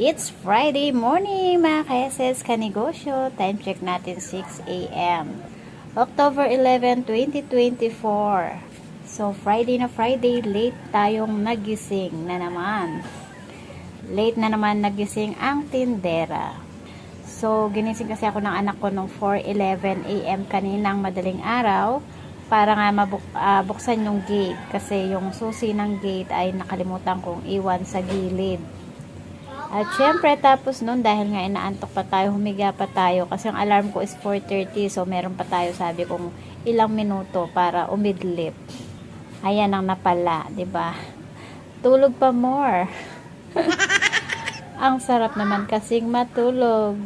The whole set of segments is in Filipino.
It's Friday morning mga ka-SS Kanegosyo. Time check natin 6 a.m. October 11, 2024. So Friday na Friday, late tayong nagising na naman. Late na naman nagising ang tindera. So ginising kasi ako ng anak ko nung 4.11 a.m. kaninang madaling araw para nga mabuk buksan yung gate kasi yung susi ng gate ay nakalimutan kong iwan sa gilid. At syempre, tapos nun, dahil nga inaantok pa tayo, humiga pa tayo, kasi ang alarm ko is 4.30, so meron pa tayo, sabi kong, ilang minuto para umidlip. Ayan ang napala, ba? Tulog pa more. ang sarap naman kasing matulog.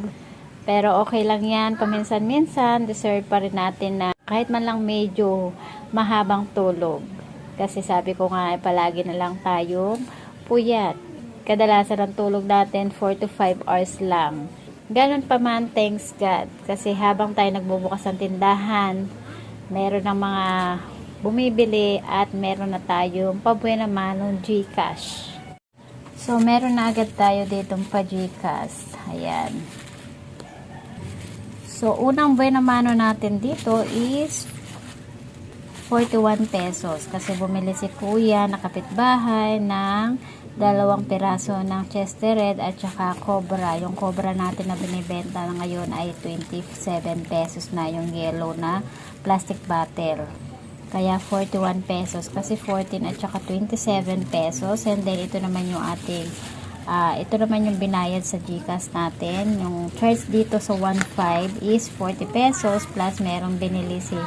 Pero okay lang yan, paminsan-minsan, deserve pa rin natin na kahit man lang medyo mahabang tulog. Kasi sabi ko nga, eh, palagi na lang tayong puyat kadalasan ang tulog natin 4 to 5 hours lang. Ganun pa man, thanks God. Kasi habang tayo nagbubukas ng tindahan, meron ng mga bumibili at meron na tayong pabuhay naman ng Gcash. So, meron na agad tayo ditong pa Gcash. Ayan. So, unang buhay naman natin dito is 41 pesos kasi bumili si kuya na kapitbahay ng dalawang piraso ng Chester Red at saka Cobra. Yung Cobra natin na binibenta na ngayon ay 27 pesos na yung yellow na plastic bottle. Kaya 41 pesos kasi 14 at saka 27 pesos and then ito naman yung ating ah, ito naman yung binayad sa Gcash natin. Yung charge dito sa 1.5 is 40 pesos plus merong binili si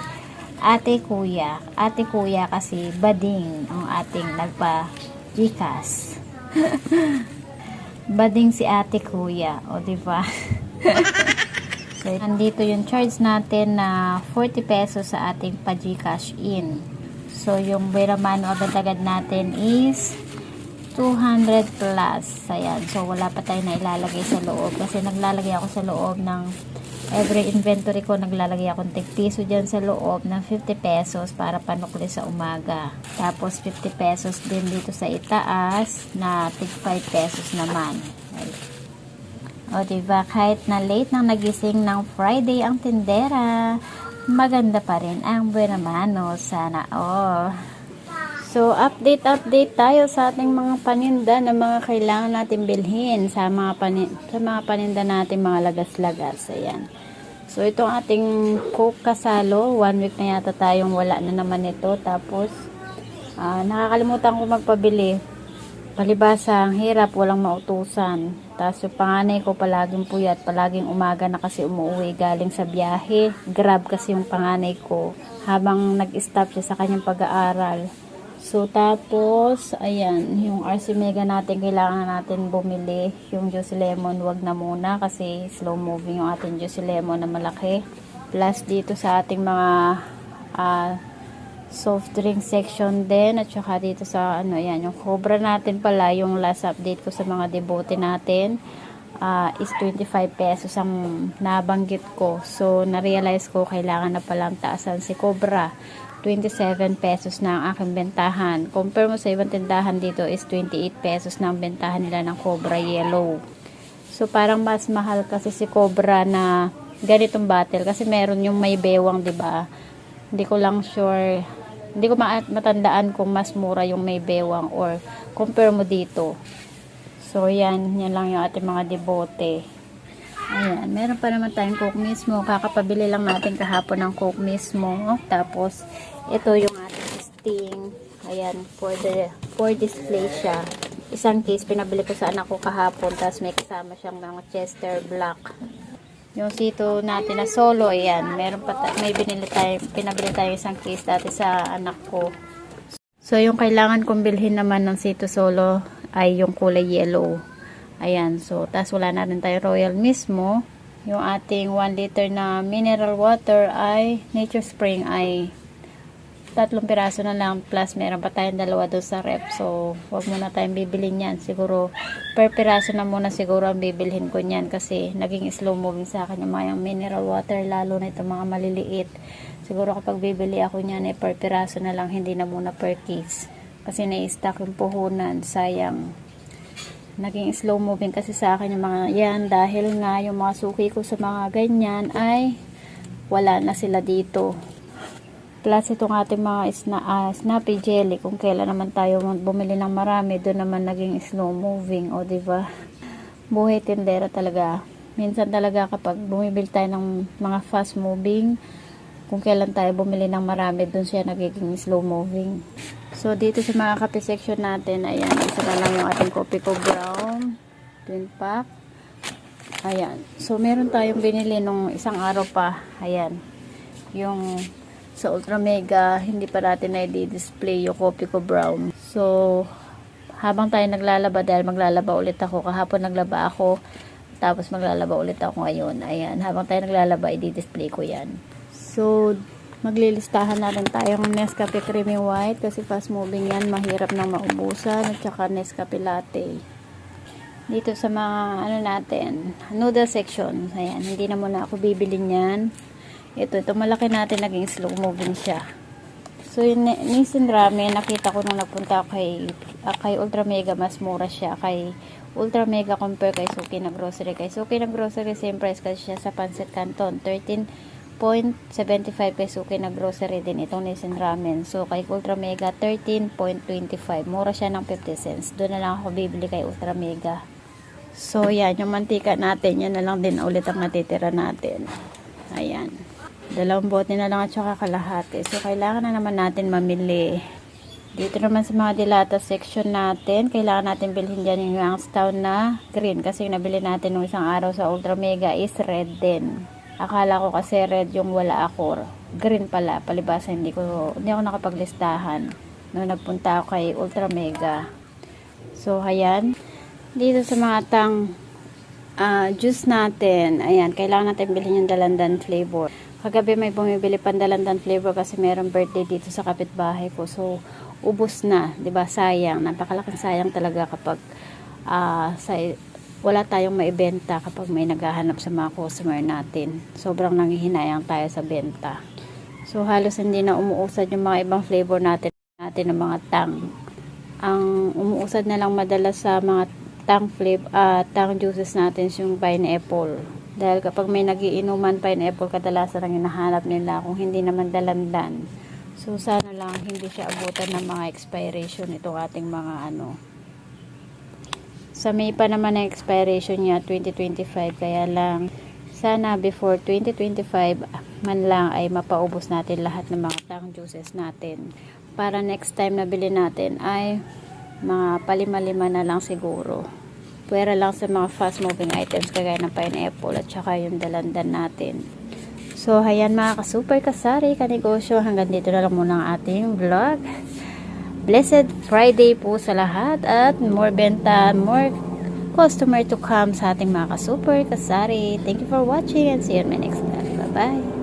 ate kuya. Ate kuya kasi bading ang ating nagpa Gcash. bading si ate kuya. O, di ba? so, nandito yung charge natin na 40 pesos sa ating pa Gcash in. So, yung Veramano agad-agad natin is 200 plus. Ayan. So, wala pa tayo na ilalagay sa loob. Kasi naglalagay ako sa loob ng every inventory ko, naglalagay ako ng piso dyan sa loob ng 50 pesos para panukli sa umaga. Tapos, 50 pesos din dito sa itaas na tig 5 pesos naman. O, diba? Kahit na late nang nagising ng Friday ang tindera, maganda pa rin ang Buenamano. Sana all. So, update, update tayo sa ating mga paninda na mga kailangan natin bilhin sa mga, panin sa mga paninda natin, mga lagas-lagas. Ayan. So, itong ating Coke Kasalo, one week na yata tayong wala na naman ito. Tapos, ah, nakakalimutan ko magpabili. Palibasa, ang hirap, walang mautusan. Tapos, yung panganay ko palaging puyat, palaging umaga na kasi umuwi galing sa biyahe. Grab kasi yung panganay ko habang nag-stop siya sa kanyang pag-aaral. So, tapos, ayan, yung RC Mega natin, kailangan natin bumili. Yung Juicy Lemon, wag na muna kasi slow moving yung ating Juicy Lemon na malaki. Plus, dito sa ating mga ah, soft drink section din at saka dito sa ano yan yung cobra natin pala yung last update ko sa mga debote natin ah, is 25 pesos ang nabanggit ko so na-realize ko kailangan na palang taasan si cobra 27 pesos na ang aking bentahan. Compare mo sa ibang tindahan dito is 28 pesos na ang bentahan nila ng Cobra Yellow. So, parang mas mahal kasi si Cobra na ganitong bottle. Kasi meron yung may bewang, 'di ba Hindi ko lang sure. Hindi ko ma- matandaan kung mas mura yung may bewang or compare mo dito. So, yan. Yan lang yung ating mga debote. Ayan, meron pa naman tayong coke mismo. Kakapabili lang natin kahapon ng coke mismo. Tapos, ito yung ating sting. Ayan, for the for display siya. Isang case, pinabili ko sa anak ko kahapon. Tapos may kasama siyang mga Chester Black. Yung sito natin na solo, ayan. Meron pa may binili tayo, pinabili tayo isang case dati sa anak ko. So, yung kailangan kong bilhin naman ng sito solo ay yung kulay yellow. Ayan, so, tas wala na rin tayo royal mismo. Yung ating 1 liter na mineral water ay Nature Spring ay tatlong piraso na lang plus meron pa tayong dalawa doon sa rep. So, wag muna tayong bibilin yan. Siguro, per piraso na muna siguro ang bibilhin ko niyan kasi naging slow moving sa akin yung mga mineral water lalo na itong mga maliliit. Siguro kapag bibili ako niyan ay per piraso na lang, hindi na muna per case. Kasi na-stock yung puhunan, sayang naging slow moving kasi sa akin yung mga yan dahil nga yung mga suki ko sa mga ganyan ay wala na sila dito. Plus itong ating mga sna ah, snappy jelly kung kailan naman tayo bumili ng marami doon naman naging slow moving o di ba? Buhay tindera talaga. Minsan talaga kapag bumibili tayo ng mga fast moving kung kailan tayo bumili ng marami doon siya nagiging slow moving. So dito sa mga kape section natin, ayan, isa na lang yung ating kopi ko brown, twin pack. Ayan. So meron tayong binili nung isang araw pa. Ayan. Yung sa Ultra Mega, hindi pa natin na i-display yung kopi ko brown. So, habang tayo naglalaba, dahil maglalaba ulit ako, kahapon naglaba ako, tapos maglalaba ulit ako ngayon. Ayan, habang tayo naglalaba, i-display ko yan. So, maglilistahan na rin tayong Nescafe Creamy White kasi fast moving yan, mahirap nang maubusan at saka Nescafe Latte. Dito sa mga ano natin, noodle section. Ayan, hindi na muna ako bibili niyan. Ito, ito malaki natin naging slow moving siya. So, yung ni- Nissin Ramen, nakita ko nung nagpunta kay, ah, kay Ultra Mega, mas mura siya. Kay Ultra Mega compare kay Suki na grocery. Kay Suki na grocery, same price kasi siya sa Pancit Canton. 13.75 kay Suki na grocery din itong Nissin Ramen. So, kay Ultra Mega, 13.25. Mura siya ng 50 cents. Doon na lang ako bibili kay Ultra Mega. So, yan. Yung mantika natin, yan na lang din ulit ang natitira natin. Ayan. Dalawang bote na lang at saka kalahati. So, kailangan na naman natin mamili. Dito naman sa mga dilata section natin, kailangan natin bilhin dyan yung Youngstown na green. Kasi yung nabili natin nung isang araw sa Ultra Mega is red din. Akala ko kasi red yung wala ako. Green pala. Palibasa hindi ko, hindi ako nakapaglistahan. Nung nagpunta ako kay Ultra Mega. So, ayan. Dito sa mga tang ah, juice natin, ayan, kailangan natin bilhin yung dalandan flavor. Kagabi may bumibili pang dalandan flavor kasi merong birthday dito sa kapitbahay ko. So, ubos na, ba? Sayang, napakalaking sayang talaga kapag ah, sa wala tayong maibenta kapag may naghahanap sa mga customer natin. Sobrang nangihinayang tayo sa benta. So, halos hindi na umuusad yung mga ibang flavor natin, natin ng mga tang. Ang umuusad na lang madalas sa mga tang flavor, ah, tang juices natin yung pineapple. Dahil kapag may nagiinuman pineapple, kadalasan ang hinahanap nila kung hindi naman dalandan. So, sana lang hindi siya abutan ng mga expiration itong ating mga ano. Sa May pa naman ang expiration niya, 2025. Kaya lang, sana before 2025 man lang ay mapaubos natin lahat ng mga tang juices natin. Para next time na bili natin ay mga palima-lima na lang siguro. Pwera lang sa mga fast moving items kagaya ng pineapple at saka yung dalandan natin. So, hayan mga ka-super kasari, kanegosyo, hanggang dito na lang muna ang ating vlog. Blessed Friday po sa lahat at more benta, more customer to come sa ating mga ka-super kasari. Thank you for watching and see you in my next vlog. Bye-bye!